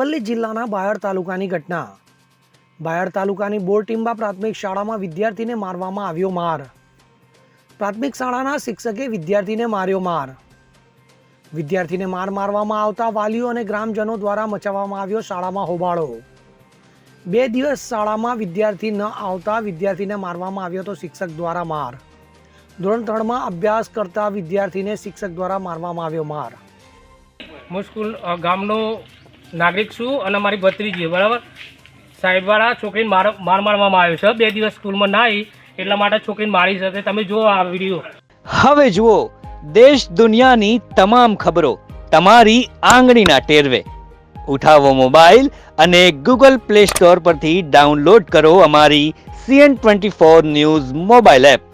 અરવલ્લી જિલ્લાના બાયડ તાલુકાની ઘટના. બાયડ તાલુકાની બોરટીંબા પ્રાથમિક શાળામાં વિદ્યાર્થીને મારવામાં આવ્યો માર. પ્રાથમિક શાળાના શિક્ષકે વિદ્યાર્થીને માર્યો માર. વિદ્યાર્થીને માર મારવામાં આવતા વાલીઓ અને ગ્રામજનો દ્વારા મચાવવામાં આવ્યો શાળામાં હોબાળો. બે દિવસ શાળામાં વિદ્યાર્થી ન આવતા વિદ્યાર્થીને મારવામાં આવ્યો તો શિક્ષક દ્વારા માર. ધોરણ ત્રણમાં અભ્યાસ કરતા વિદ્યાર્થીને શિક્ષક દ્વારા મારવામાં આવ્યો માર. હું સ્કૂલ ગામનો નાગરિક છું અને મારી ભત્રીજી બરાબર? સાહેબવાળા છોકરીને માર માર મારવામાં આવ્યો છે. બે દિવસ સ્કૂલમાં ના આવી એટલા માટે છોકરીને મારી શકે તમે જુઓ આ વીડિયો હવે જુઓ, દેશ દુનિયાની તમામ ખબરો તમારી આંગળીના ટેરવે. ઉઠાવો મોબાઈલ અને ગૂગલ પ્લે સ્ટોર પરથી ડાઉનલોડ કરો અમારી CN twenty four news mobile app.